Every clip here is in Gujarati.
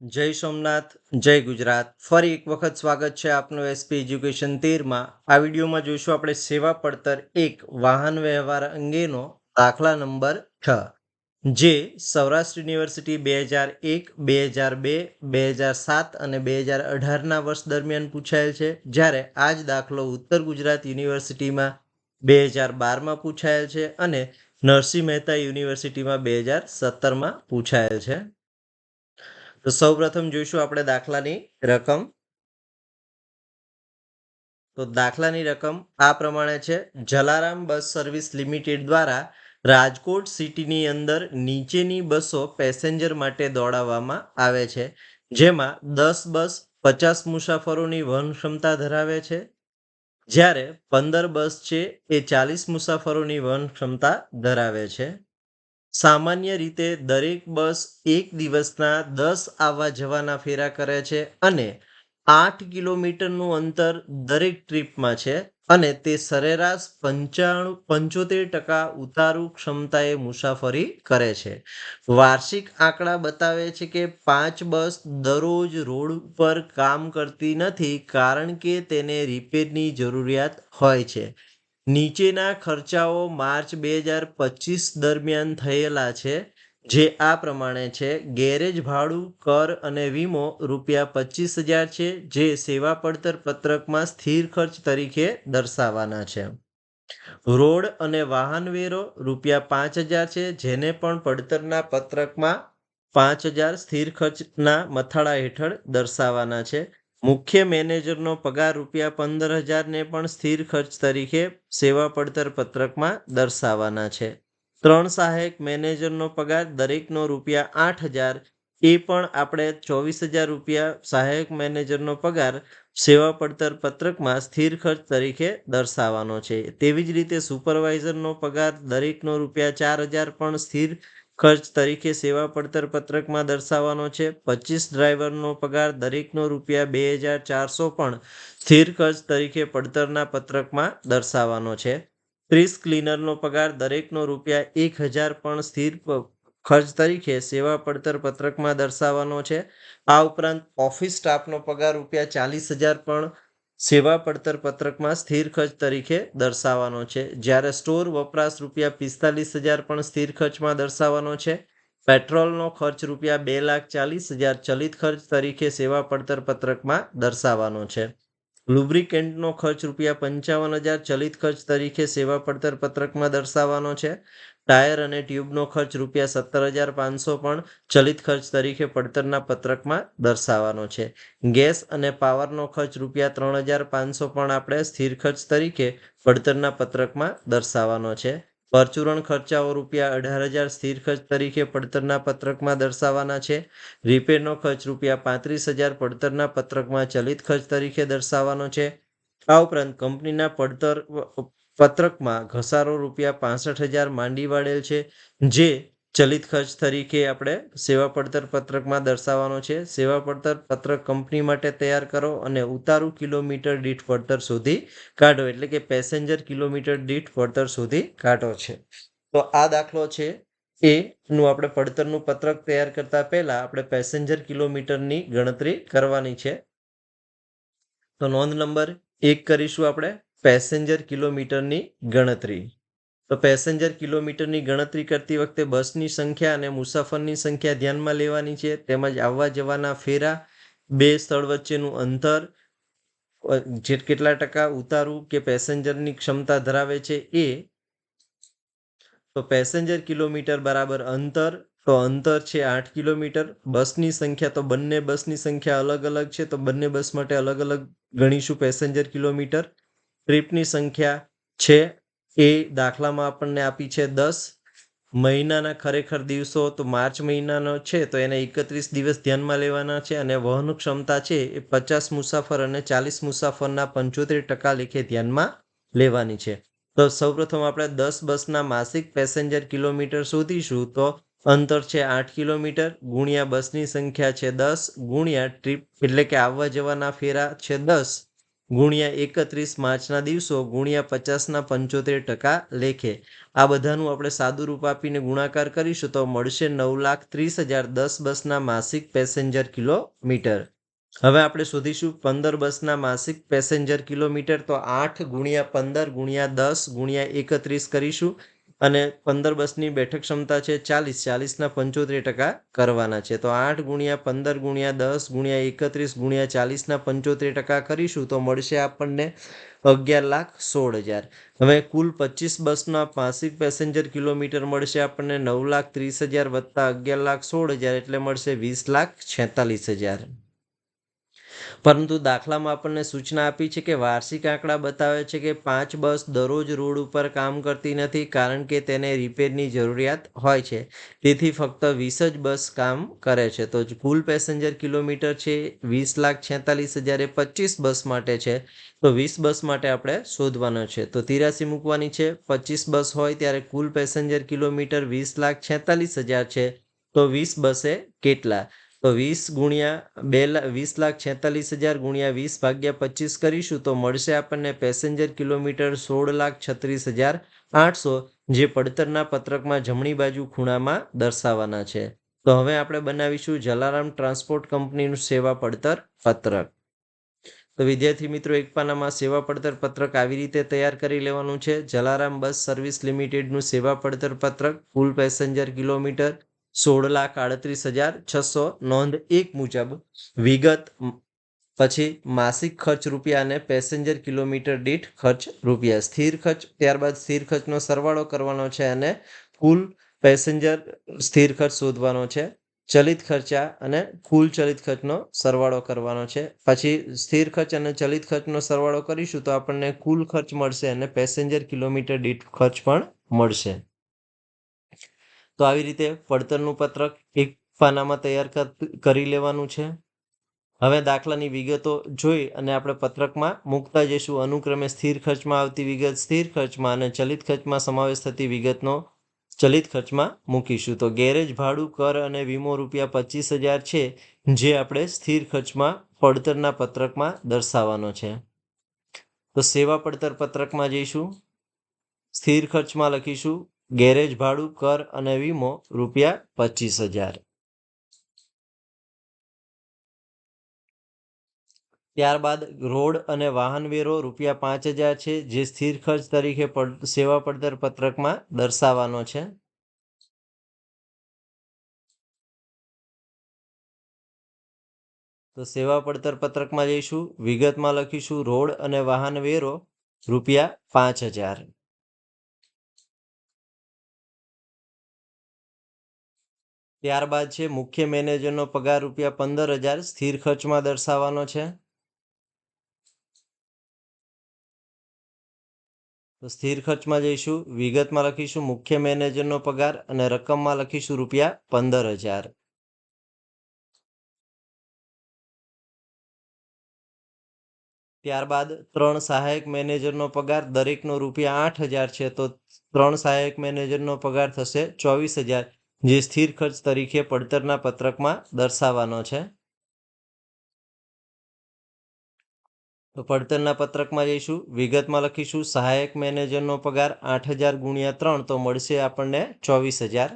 જય સોમનાથ, જય ગુજરાત. ફરી એક વખત સ્વાગત છે આપનું એસપી એજ્યુકેશન તેરમાં. આ વિડીયોમાં જોઈશું આપણે સેવા પડતર એક વાહન વ્યવહાર અંગેનો દાખલા નંબર છ, જે સૌરાષ્ટ્ર યુનિવર્સિટી બે હજાર એક, બે હજાર બે બે હજાર સાત અને બે હજાર અઢારના વર્ષ દરમિયાન પૂછાયેલ છે. જ્યારે આ જ દાખલો ઉત્તર ગુજરાત યુનિવર્સિટીમાં બે હજાર બારમાં પૂછાયેલ છે અને નરસિંહ મહેતા યુનિવર્સિટીમાં બે હજાર સત્તરમાં પૂછાયેલ છે. તો સૌપ્રથમ જોઈશું આપણે દાખલાની રકમ. તો દાખલાની રકમ આ પ્રમાણે છે. જલારામ બસ સર્વિસ લિમિટેડ દ્વારા રાજકોટ સિટીની અંદર નીચેની બસો પેસેન્જર માટે દોડાવવામાં આવે છે. જેમાં દસ બસ પચાસ મુસાફરોની વહન ક્ષમતા ધરાવે છે. જ્યારે પંદર બસ છે એ ચાલીસ મુસાફરોની વહન ક્ષમતા ધરાવે છે. સામાન્ય રીતે દરેક બસ એક દિવસના દસ આવવા જવાના ફેરા કરે છે અને આઠ કિલોમીટરનું અંતર દરેક ટ્રીપમાં છે અને તે સરેરાશ પંચાણું, પંચોતેર ટકા ઉતારું ક્ષમતાએ મુસાફરી કરે છે. વાર્ષિક આંકડા બતાવે છે કે પાંચ બસ દરરોજ રોડ ઉપર કામ કરતી નથી કારણ કે તેને રિપેરની જરૂરિયાત હોય છે. નીચેના ખર્ચાઓ માર્ચ બે હજાર પચીસ દરમિયાન થયેલા છે, જે આ પ્રમાણે છે. ગેરેજ ભાડું, કર અને વીમો રૂપિયા પચીસ હજાર છે, જે સેવા પડતર પત્રકમાં સ્થિર ખર્ચ તરીકે દર્શાવવાના છે. રોડ અને વાહન વેરો રૂપિયા પાંચ હજાર છે, જેને પણ પડતરના પત્રકમાં પાંચ હજાર સ્થિર ખર્ચના મથાળા હેઠળ દર્શાવવાના છે. મુખ્ય મેનેજરનો પગાર રૂપિયા પંદર હજારને પણ સ્થિર ખર્ચ તરીકે સેવા પડતર પત્રકમાં દર્શાવવાના છે. ત્રણ સહાયક મેનેજરનો પગાર દરેકનો રૂપિયા આઠ હજાર એ પણ આપણે ચોવીસ હજાર રૂપિયા સહાયક મેનેજરનો પગાર સેવા પડતર પત્રકમાં સ્થિર ખર્ચ તરીકે દર્શાવવાનો છે. તેવી જ રીતે સુપરવાઇઝરનો પગાર દરેકનો રૂપિયા ચાર હજાર પણ સ્થિર ખર્ચ તરીકે સેવા પડતર પત્રકમાં દર્શાવવાનો છે. પચીસ ડ્રાઈવરનો પગાર દરેકનો રૂપિયા બે હજાર ચારસો પણ સ્થિર ખર્ચ તરીકે પડતરના પત્રકમાં દર્શાવવાનો છે. ત્રીસ ક્લીનરનો પગાર દરેકનો રૂપિયા એક હજાર પણ સ્થિર ખર્ચ તરીકે સેવા પડતર પત્રકમાં દર્શાવવાનો છે. આ ઉપરાંત ઓફિસ સ્ટાફનો પગાર રૂપિયા ચાલીસ હજાર પણ સેવા પડતર પત્રકમાં સ્થિર ખર્ચ તરીકે દર્શાવવાનો છે. જ્યારે સ્ટોર વપરાશ રૂપિયા પિસ્તાલીસ હજાર પણ સ્થિર ખર્ચમાં દર્શાવવાનો છે. પેટ્રોલનો ખર્ચ રૂપિયા બે લાખ ચાલીસ હજાર ચલિત ખર્ચ તરીકે સેવા પડતર પત્રકમાં દર્શાવવાનો છે. લુબ્રિકેન્ટનો ખર્ચ રૂપિયા પંચાવન હજાર ચલિત ખર્ચ તરીકે સેવા પડતર પત્રકમાં દર્શાવવાનો છે. ટાયર અને ટ્યુબનો ખર્ચ રૂપિયા સત્તર હજાર પાંચસો પણ ચલિત ખર્ચ તરીકે પડતરના પત્રકમાં દર્શાવવાનો છે. ગેસ અને પાવરનો ખર્ચ રૂપિયા ત્રણ હજાર પાંચસો પણ આપણે સ્થિર ખર્ચ તરીકે પડતરના પત્રકમાં દર્શાવવાનો છે. પરચુરણ ખર્ચાઓ રૂપિયા અઢાર હજાર સ્થિર ખર્ચ તરીકે પડતરના પત્રકમાં દર્શાવવાના છે. રિપેરનો ખર્ચ રૂપિયા પાંત્રીસ હજાર પડતરના પત્રકમાં ચલિત ખર્ચ તરીકે દર્શાવવાનો છે. આ ઉપરાંત કંપનીના પડતર પત્રકમાં ઘસારો રૂપિયા પાસઠ હજાર માંડી વાળેલ છે, જે ચલિત ખર્ચ તરીકે આપણે સેવા પડતર પત્રકમાં દર્શાવવાનો છે. સેવા પડતર પત્રક કંપની માટે તૈયાર કરો અને ઉતારું કિલોમીટર દીઠ પડતર શોધી કાઢો, એટલે કે પેસેન્જર કિલોમીટર દીઠ પડતર શોધી કાઢો છે. તો આ દાખલો છે. એનું આપણે પડતરનું પત્રક તૈયાર કરતા પહેલા આપણે પેસેન્જર કિલોમીટરની ગણતરી કરવાની છે. તો નોંધ નંબર એક કરીશું આપણે. પેસેન્જર કિલોમીટરની ગણતરી. તો પેસેન્જર કિલોમીટરની ગણતરી કરતી વખતે બસની સંખ્યા અને મુસાફરની સંખ્યા ધ્યાનમાં લેવાની છે. તેમજ આવવા જવાના ફેરા, બે સ્થળ વચ્ચેનું અંતર જે કેટલા ટકા ઉતારું કે પેસેન્જરની ક્ષમતા ધરાવે છે એ. તો પેસેન્જર કિલોમીટર બરાબર અંતર, તો અંતર છે આઠ કિલોમીટર. બસની સંખ્યા તો બંને બસની સંખ્યા અલગ અલગ છે, તો બંને બસ માટે અલગ અલગ ગણીશું પેસેન્જર કિલોમીટર. ટ્રીપની સંખ્યા છે. એ દાખલામાં આપણને આપી છે દસ. મહિનાના ખરેખર દિવસો, તો માર્ચ મહિનાનો છે, તો એને એકત્રીસ દિવસ ધ્યાનમાં લેવાના છે અને વહન ક્ષમતા છે એ પચાસ મુસાફર અને ચાલીસ મુસાફરના પંચોતેર ટકા લેખે ધ્યાનમાં લેવાની છે. તો સૌપ્રથમ આપણે દસ બસના માસિક પેસેન્જર કિલોમીટર શોધીશું, તો અંતર છે આઠ કિલોમીટર, ગુણ્યા બસની સંખ્યા છે દસ, ગુણ્યા ટ્રીપ એટલે કે આવવા જવાના ફેરા છે દસ. ગુણ્યા એકત્રીસ માર્ચના દિવસો, ગુણ્યા પચાસના પંચોતેર ટકા લેખે. આ બધાનું આપણે સાદું રૂપ આપીને ગુણાકાર કરીશું તો મળશે નવ લાખ ત્રીસ હજાર દસ બસના માસિક પેસેન્જર કિલોમીટર. હવે આપણે શોધીશું પંદર બસના માસિક પેસેન્જર કિલોમીટર તો આઠ ગુણ્યા પંદર ગુણ્યા દસ ગુણ્યા એકત્રીસ કરીશું. અને પંદર બસની બેઠક ક્ષમતા છે ચાલીસ, ચાલીસના પંચોતેર ટકા કરવાના છે. તો આઠ ગુણ્યા પંદર ગુણ્યા દસ ગુણ્યા એકત્રીસ ગુણ્યા ચાલીસના પંચોતેર ટકા કરીશું તો મળશે આપણને અગિયાર લાખ સોળ હજાર. હવે કુલ પચીસ બસના માસિક પેસેન્જર કિલોમીટર મળશે આપણને નવ લાખ ત્રીસ હજાર વત્તા અગિયાર લાખ સોળ હજાર એટલે મળશે વીસ લાખ છેતાલીસ હજાર. પરંતુ દાખલામાં આપણને સૂચના આપી છે કે વાર્ષિક આંકડા બતાવે છે કે પાંચ બસ દરરોજ રોડ ઉપર કામ કરતી નથી કારણ કે તેને રિપેરની જરૂરિયાત હોય છે. તેથી ફક્ત વીસ જ બસ કામ કરે છે. તો કુલ પેસેન્જર કિલોમીટર છે વીસ લાખ છેતાલીસ હજાર એ પચીસ બસ માટે છે. તો વીસ બસ માટે આપણે શોધવાનો છે. તો તિરાસી મૂકવાની છે. પચીસ બસ હોય ત્યારે કુલ પેસેન્જર કિલોમીટર વીસ લાખ છેતાલીસ હજાર છે. તો વીસ બસે કેટલા? તો વીસ ગુણ્યા બે વીસ લાખ છેતાલીસ હજાર ગુણ્યા વીસ ભાગ્યા પચીસ કરીશું તો મળશે આપણને પેસેન્જર કિલોમીટર સોળ લાખ છત્રીસ હજાર આઠસો, જે પડતરના પત્રકમાં જમણી બાજુ ખૂણામાં દર્શાવવાના છે. તો હવે આપણે બનાવીશું જલારામ ટ્રાન્સપોર્ટ કંપનીનું સેવા પડતર પત્રક. તો વિદ્યાર્થી મિત્રો, એક પાનામાં સેવા પડતર પત્રક આવી રીતે તૈયાર કરી લેવાનું છે. જલારામ બસ સર્વિસ લિમિટેડનું સેવા પડતર પત્રક, ફૂલ પેસેન્જર કિલોમીટર સોળ લાખ આડત્રીસ હજાર છસો નોંધ એક મુજબ વિગત પછી માસિક ખર્ચ રૂપિયા અને પેસેન્જર કિલોમીટર દીઠ ખર્ચ રૂપિયા. સ્થિર ખર્ચ, ત્યારબાદ સ્થિર ખર્ચનો સરવાળો કરવાનો છે અને કુલ પેસેન્જર સ્થિર ખર્ચ શોધવાનો છે. ચલિત ખર્ચા અને કુલ ચલિત ખર્ચનો સરવાળો કરવાનો છે. પછી સ્થિર ખર્ચ અને ચલિત ખર્ચનો સરવાળો કરીશું તો આપણને કુલ ખર્ચ મળશે અને પેસેન્જર કિલોમીટર દીઠ ખર્ચ પણ મળશે. તો આવી રીતે પડતરનું પત્રક એક પાનામાં તૈયાર કરી લેવાનું છે. હવે દાખલાની વિગતો જોઈ અને આપણે પત્રકમાં મૂકતા જઈશું. અનુક્રમે સ્થિર ખર્ચમાં આવતી વિગત, સ્થિર ખર્ચમાં અને ચલિત ખર્ચમાં સમાવેશ થતી વિગતનો ચલિત ખર્ચમાં મૂકીશું. તો ગેરેજ, ભાડું, કર અને વીમો રૂપિયા પચીસ હજાર છે, જે આપણે સ્થિર ખર્ચમાં પડતરના પત્રકમાં દર્શાવવાનો છે. તો સેવા પડતર પત્રકમાં જઈશું. સ્થિર ખર્ચમાં લખીશું. ગેરેજ ભાડું, કર અને વીમો રૂપિયા પચીસ હજાર. ત્યારબાદ રોડ અને વાહન વેરો રૂપિયા પાંચ હજાર છે, જે સ્થિર ખર્ચ તરીકે સેવા પડતર પત્રકમાં દર્શાવવાનો છે. તો સેવા પડતર પત્રકમાં જઈશું, વિગતમાં લખીશું, રોડ અને વાહન વેરો રૂપિયા પાંચ હજાર. ત્યારબાદ છે, મુખ્ય મેનેજરનો પગાર રૂપિયા પંદર હજાર સ્થિર ખર્ચમાં દર્શાવવાનો છે. તો સ્થિર ખર્ચમાં જઈશું, વિગતમાં લખીશું, મુખ્ય મેનેજરનો પગાર અને રકમમાં લખીશું રૂપિયા પંદર હજાર. ત્યારબાદ ત્રણ સહાયક મેનેજરનો પગાર, દરેકનો રૂપિયા આઠ હજાર છે, તો ત્રણ સહાયક મેનેજરનો પગાર થશે ચોવીસ હજાર. જે સ્થિર ખર્ચ તરીકે પડતરના પત્રકમાં દર્શાવવાનો છે. તો પડતરના પત્રકમાં જઈશું. વિગતમાં લખીશું. સહાયક મેનેજરનો પગાર આઠ હજાર ગુણ્યા ત્રણ તો મળશે આપણને ચોવીસ હજાર.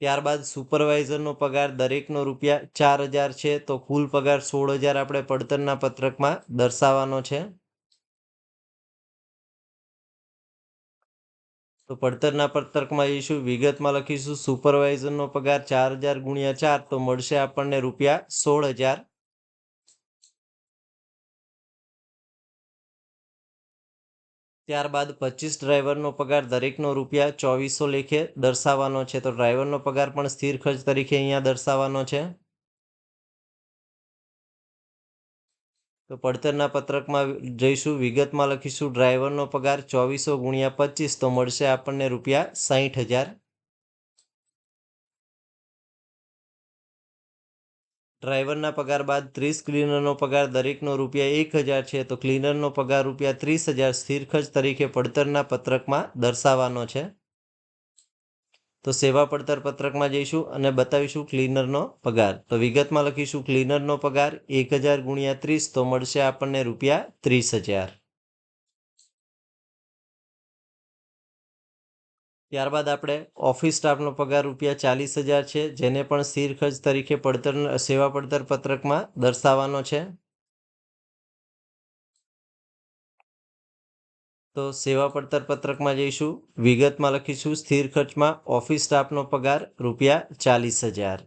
ત્યારબાદ સુપરવાઇઝરનો પગાર દરેકનો રૂપિયા ચાર હજાર છે. તો કુલ પગાર સોળ હજાર આપણે પડતરના પત્રકમાં દર્શાવવાનો છે. તો પડતરના પત્રકમાં જઈશું. વિગતમાં લખીશું. સુપરવાઇઝરનો પગાર ચાર હજાર ગુણ્યા ચાર, તો મળશે આપણને રૂપિયા સોળ હજાર. ત્યારબાદ પચીસ ડ્રાઈવરનો પગાર, દરેકનો રૂપિયા ચોવીસો લેખે દર્શાવવાનો છે. તો ડ્રાઈવરનો પગાર પણ સ્થિર ખર્ચ તરીકે અહીંયા દર્શાવવાનો છે. તો પડતરના પત્રકમાં જઈશું. વિગતમાં લખીશું. ડ્રાઈવરનો પગાર ચોવીસો ગુણ્યા પચીસ, તો મળશે આપણને રૂપિયા સાહીઠ હજાર. ડ્રાઈવરના પગાર બાદ ત્રીસ, ક્લીનરનો પગાર દરેકનો રૂપિયા એક હજાર છે, તો ક્લીનરનો પગાર રૂપિયા ત્રીસ હજાર. સ્થિર ખર્ચ તરીકે પડતરના પત્રકમાં દર્શાવવાનો છે. તો સેવા પડતર પત્રકમાં જઈશું અને બતાવીશું ક્લીનરનો પગાર. તો વિગતમાં લખીશું, ક્લીનરનો પગાર એક હજાર ગુણ્યા ત્રીસ, તો મળશે આપણને રૂપિયા ત્રીસ હજાર. ત્યારબાદ આપણે ઓફિસ સ્ટાફનો પગાર રૂપિયા ચાલીસ હજાર છે, જેને પણ સ્થિર ખર્ચ તરીકે પડતર, સેવા પડતર પત્રકમાં દર્શાવવાનો છે. તો સેવા પડતર પત્રકમાં જઈશું. વિગતમાં લખીશું. સ્થિર ખર્ચમાં ઓફિસ સ્ટાફનો પગાર રૂપિયા ચાલીસ હજાર.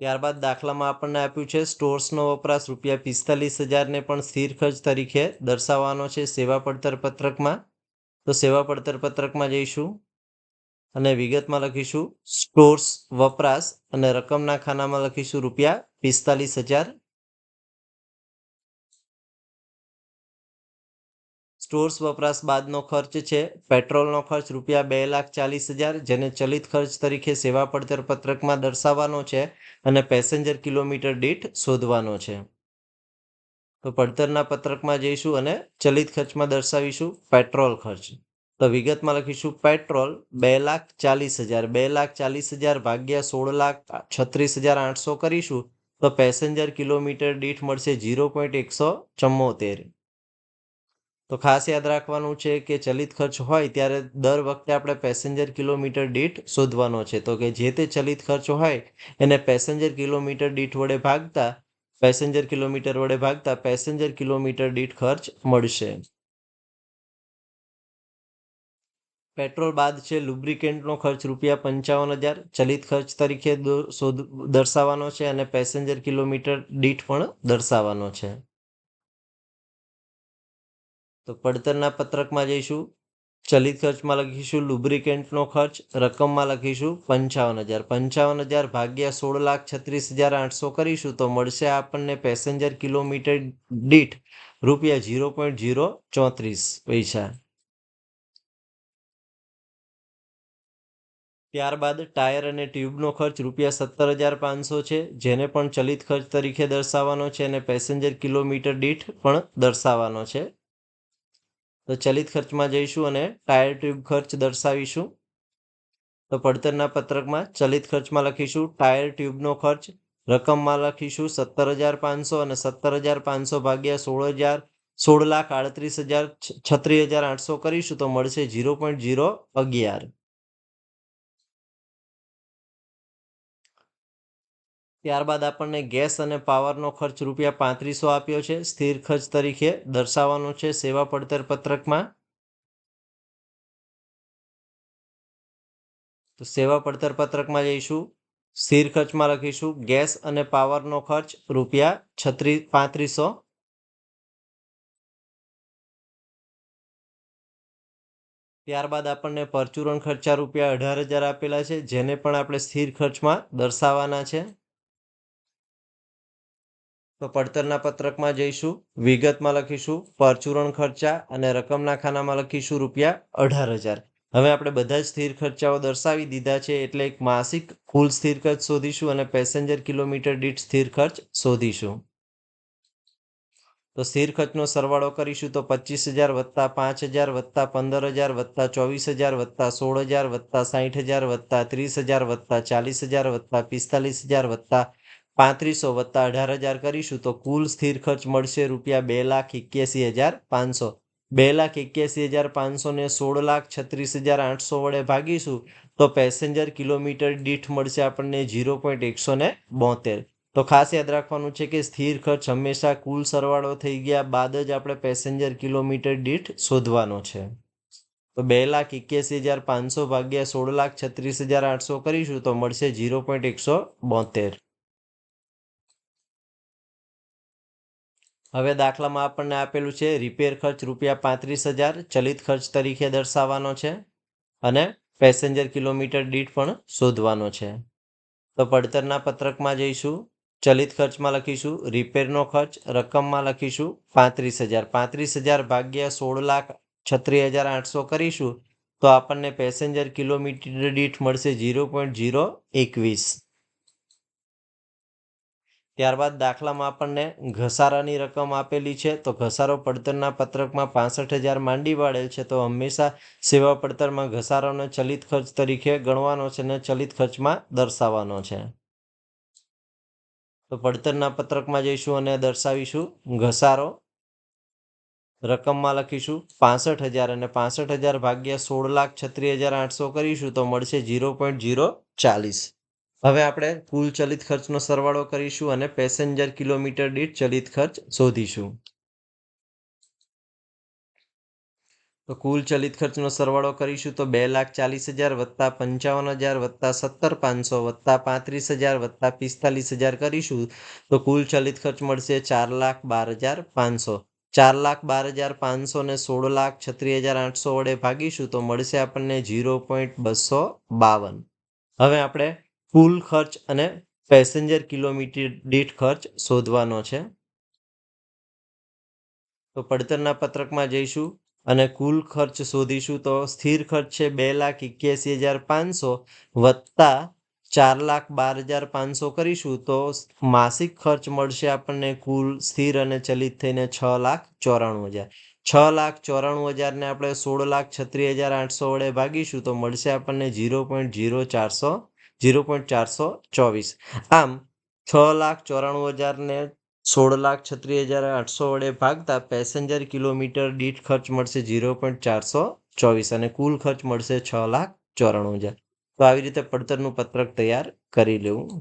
ત્યારબાદ દાખલામાં આપણને આપ્યું છે, સ્ટોર્સનો વપરાશ રૂપિયા પિસ્તાલીસ હજારને પણ સ્થિર ખર્ચ તરીકે દર્શાવવાનો છે સેવા પડતર પત્રકમાં. તો સેવા પડતર પત્રકમાં જઈશું. અને વિગતમાં લખીશું. સ્ટોર્સ વપરાશ અને રકમના ખાનામાં લખીશું રૂપિયા પિસ્તાલીસ હજાર. સ્ટોર્સ વપરાશ બાદનો ખર્ચ છે. પેટ્રોલનો ખર્ચ રૂપિયા બે લાખ ચાલીસ હજાર, જેને ચલિત ખર્ચ તરીકે સેવા પડતર પત્રકમાં દર્શાવવાનો છે અને પેસેન્જર કિલોમીટર દીઠ શોધવાનો છે. તો પડતરના પત્રકમાં જઈશું અને ચલિત ખર્ચમાં દર્શાવીશું પેટ્રોલ ખર્ચ. તો વિગતમાં લખીશું, પેટ્રોલ બે લાખ ચાલીસ હજાર, બે લાખ ચાલીસ હજાર ભાગ્યા સોળ લાખ છત્રીસ હજાર આઠસો કરીશું, તો પેસેન્જર કિલોમીટર દીઠ મળશે ઝીરો પોઈન્ટ એકસો ચુમ્મોતેર તો ખાસ યાદ રાખવાનું છે કે ચલિત ખર્ચ હોય ત્યારે દર વખતે આપણે પેસેન્જર કિલોમીટર દીઠ શોધવાનો છે. તો કે જે તે ચલિત ખર્ચ હોય, એને પેસેન્જર કિલોમીટર દીઠ વડે ભાગતા પેસેન્જર કિલોમીટર વડે ભાગતા પેસેન્જર કિલોમીટર દીઠ ખર્ચ મળશે. પેટ્રોલ બાદ છે લુબ્રિકેન્ટનો ખર્ચ રૂપિયા પંચાવન હજાર. ચલિત ખર્ચ તરીકે દર્શાવવાનો છે અને પેસેન્જર કિલોમીટર દીઠ પણ દર્શાવવાનો છે. તો પડતરના પત્રકમાં જઈશું, ચલિત ખર્ચમાં લખીશું, લુબ્રિકેન્ટનો ખર્ચ, રકમમાં લખીશું, પંચાવન હજાર. પંચાવન હજાર ભાગ્યા સોળ લાખ છત્રીસ હજાર આઠસો કરીશું તો મળશે આપણને પેસેન્જર કિલોમીટર દીઠ રૂપિયા ઝીરો પોઈન્ટ ઝીરો ચોત્રીસ પૈસા. ત્યારબાદ ટાયર અને ટ્યુબનો ખર્ચ રૂપિયા સત્તર હજાર પાંચસો છે, જેને પણ ચલિત ખર્ચ તરીકે દર્શાવવાનો છે અને પેસેન્જર કિલોમીટર દીઠ પણ દર્શાવવાનો છે. તો ચલિત ખર્ચમાં જઈશું અને ટાયર ટ્યુબ ખર્ચ દર્શાવીશું. તો પડતરના પત્રકમાં ચલિત ખર્ચમાં લખીશું, ટાયર ટ્યુબનો ખર્ચ, રકમમાં લખીશું સત્તર હજાર પાંચસો અને સત્તર હજાર પાંચસો ભાગ્યા સોળ હજાર સોળ લાખ આડત્રીસ હજાર છત્રીસ હજાર આઠસો કરીશું તો મળશે ઝીરો પોઈન્ટ ઝીરો અગિયાર. ત્યારબાદ આપણને ગેસ અને પાવરનો ખર્ચ રૂપિયા પાંત્રીસો આપ્યો છે. સ્થિર ખર્ચ તરીકે દર્શાવવાનો છે સેવા પડતર પત્રકમાં. તો સેવા પડતર પત્રકમાં જઈશું. સ્થિર ખર્ચમાં લખીશું. ગેસ અને પાવરનો ખર્ચ રૂપિયા છત્રીસ પાંત્રીસો. ત્યારબાદ આપણને પરચુરણ ખર્ચા રૂપિયા અઢાર હજાર આપેલા છે, જેને પણ આપણે સ્થિર ખર્ચમાં દર્શાવવાના છે. તો પડતરના પત્રકમાં જઈશું, વિગતમાં લખીશું, પરચુરણ ખર્ચા અને રકમના ખાનામાં લખીશું રૂપિયા અઢાર હજાર. હવે આપણે બધા જ સ્થિર ખર્ચાઓ દર્શાવી દીધા છે એટલે એક માસિક કુલ સ્થિર ખર્ચ શોધીશું અને પેસેન્જર કિલોમીટર દીઠ સ્થિર ખર્ચ શોધીશું. તો સ્થિર ખર્ચનો સરવાળો કરીશું તો પચીસ હજાર વત્તા પાંચ હજાર વત્તા પંદર હજાર વત્તા ચોવીસ હજાર વત્તા સોળ હજાર વત્તા સાહીઠ હજાર વત્તા ત્રીસ હજાર વત્તા ચાલીસ હજાર વત્તા પિસ્તાલીસ હજાર વત્તા પાંત્રીસો વત્તા અઢાર હજાર કરીશું તો કુલ સ્થિર ખર્ચ મળશે રૂપિયા બે લાખ એક્યાસી હજાર પાંચસો. બે લાખ એક્યાસી હજાર પાંચસો ને સોળ લાખ છત્રીસ હજાર આઠસો વડે ભાગીશું તો પેસેન્જર કિલોમીટર દીઠ મળશે આપણને ઝીરો પોઈન્ટ એકસો ને બોતેર. તો ખાસ યાદ રાખવાનું છે કે સ્થિર ખર્ચ હંમેશા કુલ સરવાળો થઈ ગયા બાદ જ આપણે પેસેન્જર કિલોમીટર દીઠ શોધવાનો છે. તો બે લાખ એક્યાસી હજાર પાંચસો ભાગ્યા સોળ લાખ છત્રીસ હજાર આઠસો કરીશું તો મળશે ઝીરો પોઈન્ટ એકસો બોતેર. હવે દાખલામાં આપણને આપેલું છે રિપેર ખર્ચ રૂપિયા પાંત્રીસ હજાર ચલિત ખર્ચ તરીકે દર્શાવવાનો છે અને પેસેન્જર કિલોમીટર દીઠ પણ શોધવાનો છે. તો પડતરના પત્રકમાં જઈશું, ચલિત ખર્ચમાં લખીશું રિપેરનો ખર્ચ, રકમમાં લખીશું, પાંત્રીસ હજાર. પાંત્રીસ હજાર ભાગ્યા સોળ લાખ છત્રીસ હજાર આઠસો કરીશું, તો આપણને પેસેન્જર કિલોમીટર દીઠ મળશે ઝીરો પોઈન્ટ ઝીરો એકવીસ. ત્યારબાદ દાખલામાં આપણને ઘસારાની રકમ આપેલી છે. તો ઘસારો પડતરના પત્રકમાં પાસઠ હજાર માંડી વાળેલ છે. તો હંમેશા સેવા પડતરમાં ઘસારાનો ચલિત ખર્ચ તરીકે ગણવાનો છે અને ચલિત ખર્ચમાં દર્શાવવાનો છે. તો પડતરના પત્રકમાં જઈશું અને દર્શાવીશું. ઘસારો રકમમાં લખીશું પાસઠ હજાર અને પાસઠ હજાર ભાગ્યા સોળ લાખ છત્રીસ હજાર આઠસો કરીશું તો મળશે જીરો પોઈન્ટ જીરો ચાલીસ. હવે આપણે કુલ ચલિત ખર્ચનો સરવાળો કરીશું અને પેસેન્જર કિલોમીટર દીઠ ચલિત ખર્ચ શોધીશું. તો કુલ ચલિત ખર્ચનો સરવાળો કરીશું તો બે લાખ ચાલીસ હજાર વત્તા પંચાવન હજાર વત્તા સત્તર પાંચસો વત્તા પાંત્રીસ હજાર વત્તા પિસ્તાલીસ હજાર કરીશું તો કુલ ચલિત ખર્ચ મળશે ચાર લાખ બાર હજાર પાંચસો. ચાર લાખ બાર હજાર પાંચસો ને સોળ લાખ છત્રીસ હજાર આઠસો વડે ભાગીશું તો મળશે આપણને જીરો પોઈન્ટ બસો બાવન. હવે આપણે કુલ ખર્ચ અને પેસેન્જર કિલોમીટર દીઠ ખર્ચ શોધવાનો છે. તો પડતરના પત્રકમાં જઈશું અને કુલ ખર્ચ શોધીશું તો સ્થિર ખર્ચ છે બે લાખ એક્યાસી હજાર પાંચસો વત્તા ચાર લાખ બાર હજાર પાંચસો કરીશું તો માસિક ખર્ચ મળશે આપણને કુલ સ્થિર અને ચલિત થઈને છ લાખ ચોરાણું હજાર. છ લાખ ચોરાણું હજારને આપણે સોળ લાખ છત્રીસ હજાર આઠસો વડે ભાગીશું તો મળશે આપણને જીરો પોઈન્ટ ઝીરો ચારસો જીરો પોઈન્ટ ચારસો ચોવીસ. આમ, છ લાખ ચોરાણું હજારને સોળ લાખ છત્રીસ હજાર આઠસો વડે ભાગતા પેસેન્જર કિલોમીટર દીઠ ખર્ચ મળશે જીરો પોઈન્ટ ચારસો ચોવીસ અને કુલ ખર્ચ મળશે છ લાખ ચોરાણું હજાર. તો આવી રીતે પડતરનું પત્રક તૈયાર કરી લેવું.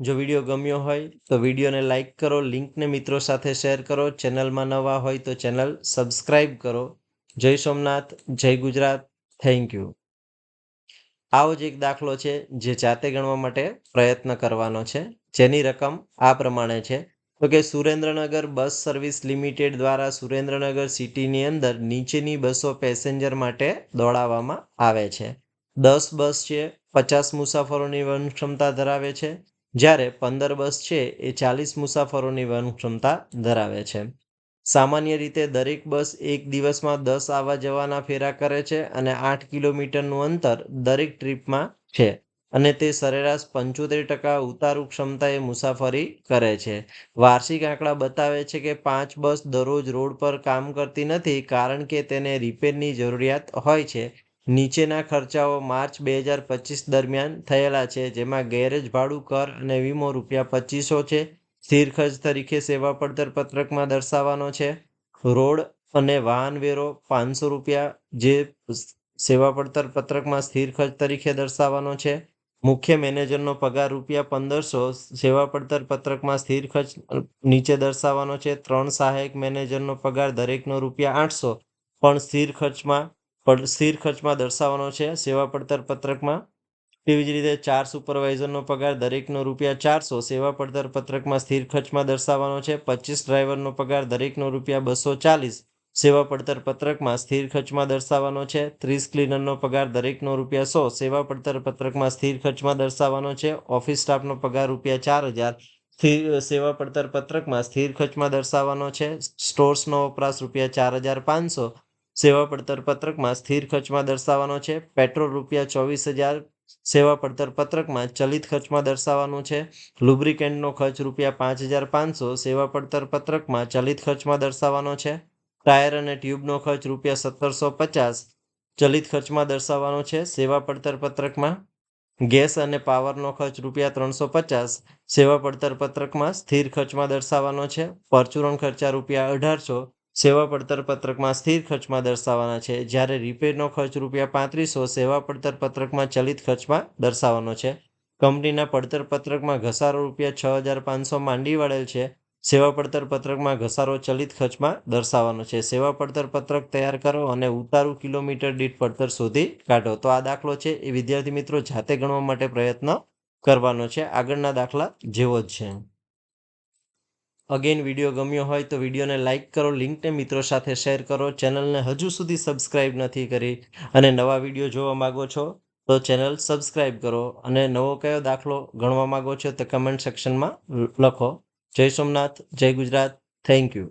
જો વીડિયો ગમ્યો હોય તો વિડીયોને લાઇક કરો, લિંકને મિત્રો સાથે શેર કરો. ચેનલમાં નવા હોય તો ચેનલ સબસ્ક્રાઈબ કરો. જય સોમનાથ, જય ગુજરાત. Thank you. આવો જ એક દાખલો છે જે જાતે ગણવા માટે પ્રયત્ન કરવાનો છે. જેની રકમ આ પ્રમાણે છે. તો કે સુરેન્દ્રનગર બસ સર્વિસ લિમિટેડ દ્વારા સુરેન્દ્રનગર સિટીની અંદર નીચેની બસો પેસેન્જર માટે દોડાવવામાં આવે છે. દસ બસ છે, પચાસ મુસાફરોની વહન ક્ષમતા ધરાવે છે. જ્યારે પંદર બસ છે, એ ચાલીસ મુસાફરોની વહન ક્ષમતા ધરાવે છે. સામાન્ય રીતે દરેક બસ એક દિવસમાં દસ આવવા જવાના ફેરા કરે છે અને આઠ કિલોમીટરનું અંતર દરેક ટ્રીપમાં છે. અને તે સરેરાશ પંચોતેર ટકા ઉતારુ ક્ષમતાએ મુસાફરી કરે છે. વાર્ષિક આંકડા બતાવે છે કે પાંચ બસ દરરોજ રોડ પર કામ કરતી નથી કારણ કે તેને રિપેરની જરૂરિયાત હોય છે. નીચેના ખર્ચાઓ માર્ચ બે હજાર પચીસ દરમિયાન થયેલા છે જેમાં ગેરેજ ભાડું, કર અને વીમો રૂપિયા પચીસો છે. સ્થિર ખર્ચ તરીકે સેવા પડતર પત્રકમાં દર્શાવવાનો છે. રોડ અને વાહન વેરો પાંચસો રૂપિયા જે સેવા પડતર પત્રકમાં સ્થિર ખર્ચ તરીકે દર્શાવવાનો છે. મુખ્ય મેનેજરનો પગાર રૂપિયા પંદરસો, સેવા પડતર પત્રકમાં સ્થિર ખર્ચ નીચે દર્શાવવાનો છે. ત્રણ સહાયક મેનેજરનો પગાર દરેકનો રૂપિયા આઠસો, પણ સ્થિર ખર્ચમાં સ્થિર ખર્ચમાં દર્શાવવાનો છે. સેવા પડતર પત્રકમાં તેવી જ રીતે ચાર સુપરવાઇઝરનો પગાર દરેકનો રૂપિયા ચારસો, સેવા પડતર પત્રકમાં સ્થિર ખર્ચમાં દર્શાવવાનો છે, પચીસ ડ્રાઈવરનો પગાર દરેકનો રૂપિયા બસો ચાલીસ, સેવા પડતર પત્રકમાં સ્થિર ખર્ચમાં દર્શાવવાનો છે, ત્રીસ ક્લીનરનો પગાર દરેકનો રૂપિયા સો, સેવા પડતર પત્રકમાં સ્થિર ખર્ચમાં દર્શાવવાનો છે, ઓફિસ સ્ટાફનો પગાર રૂપિયા ચાર હજાર સ્થિર સેવા પડતર પત્રકમાં સ્થિર ખર્ચમાં દર્શાવવાનો છે, સ્ટોર્સનો વપરાશ રૂપિયા ચાર હજાર પાંચસો, સેવા પડતર પત્રકમાં સ્થિર ખર્ચમાં દર્શાવવાનો છે, પેટ્રોલ રૂપિયા ચોવીસ હજાર સેવા પડતર પત્રકમાં ચલિત ખર્ચમાં દર્શાવવાનું છે. લુબ્રિકેન્ટનો ખર્ચ રૂપિયા પાંચ હજાર પાંચસો સેવા પડતર પત્રકમાં ચલિત ખર્ચમાં દર્શાવવાનો છે. ટાયર અને ટ્યુબનો ખર્ચ રૂપિયા સત્તરસો પચાસ ચલિત ખર્ચમાં દર્શાવવાનો છે સેવા પડતર પત્રકમાં. ગેસ અને પાવરનો ખર્ચ રૂપિયા ત્રણસો પચાસ સેવા પડતર પત્રકમાં સ્થિર ખર્ચમાં દર્શાવવાનો છે. પરચુરણ ખર્ચા રૂપિયા અઢારસો સેવા પડતર પત્રકમાં સ્થિર ખર્ચમાં દર્શાવવાના છે. જ્યારે રિપેરનો ખર્ચ રૂપિયા પાંત્રીસો સેવા પડતર પત્રકમાં ચલિત ખર્ચમાં દર્શાવવાનો છે. કંપનીના પડતર પત્રકમાં ઘસારો રૂપિયા છ હજાર પાંચસો માંડી વળેલ છે. સેવા પડતર પત્રકમાં ઘસારો ચલિત ખર્ચમાં દર્શાવવાનો છે. સેવા પડતર પત્રક તૈયાર કરો અને ઉતારું કિલોમીટર દીઠ પડતર શોધી કાઢો. તો આ દાખલો છે. એ વિદ્યાર્થી મિત્રો જાતે ગણવા માટે પ્રયત્ન કરવાનો છે. આગળના દાખલા જેવો જ છે. અગેન વીડિયો ગમ્યો હોય તો વિડીયોને લાઇક કરો લિંકને મિત્રો સાથે શેર કરો ચેનલને હજુ સુધી સબસ્ક્રાઇબ નથી કરી અને નવા વીડિયો જોવા માગો છો તો ચેનલ સબસ્ક્રાઇબ કરો અને નવો કયો દાખલો ગણવા માગો છો તો કમેન્ટ સેક્શનમાં લખો. જય સોમનાથ, જય ગુજરાત થેન્ક યુ